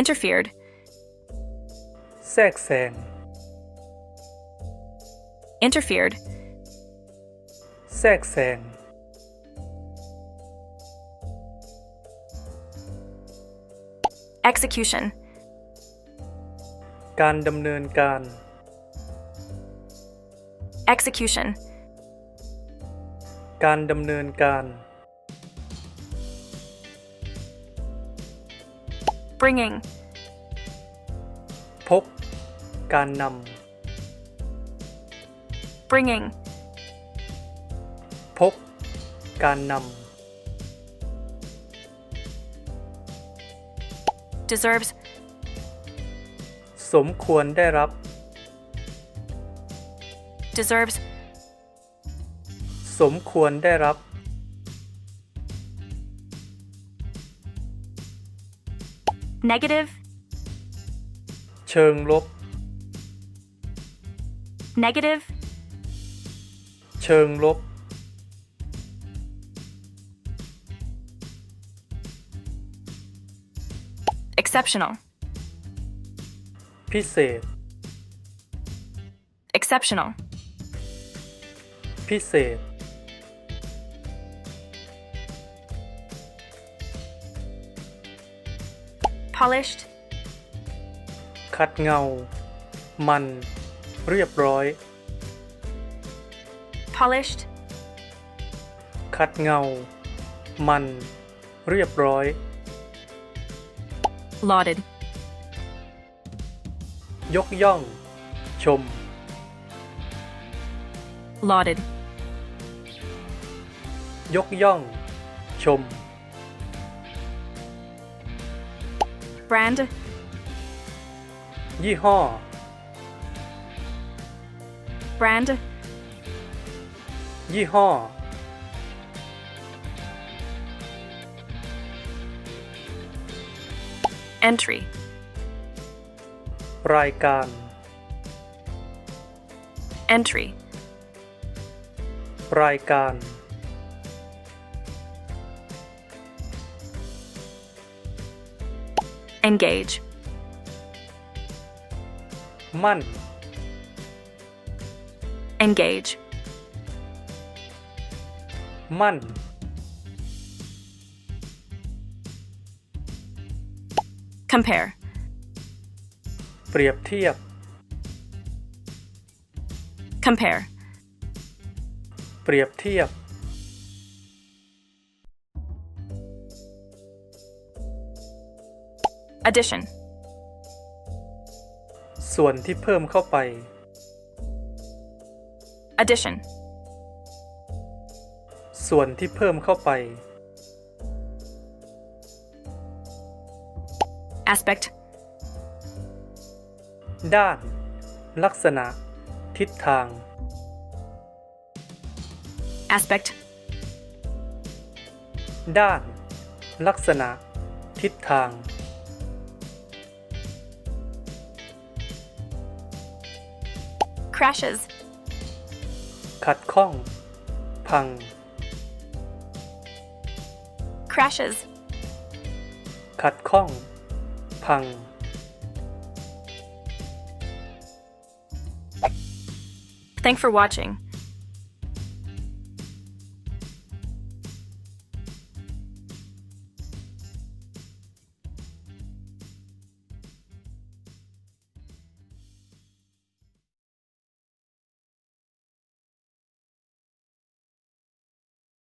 interfered, แทรกแซง interfered, แทรกแซง execution, การดำเนินการ execution, การดำเนินการ bringing, พบการน bringing, ำพบการน deserves, ำสมควรได้รับ deserves, สมควรได้รับ negative, เชิงลบ negative, เชิงลบ exceptional, พิเศษ exceptional, พิเศษ polished, ขัดเงา มัน เรียบร้อย polished, ขัดเงา มัน เรียบร้อย lauded, ยกย่อง ชม lauded, ยกย่อง ชม brand, ยี่ห้อ brand, ยี่ห้อ entry, รายการ entry, รายการ engage, มั่น engage, มั่น compare, เปรียบเทียบ compare, เปรียบเทียบ addition, ส่วนที่เพิ่มเข้าไป addition, ส่วนที่เพิ่มเข้าไป aspect, ด้าน ลักษณะ ทิศทาง aspect, ด้าน ลักษณะ ทิศทาง crashes, ขัดข้อง พัง crashes, ขัดข้อง พัง Thanks for watching.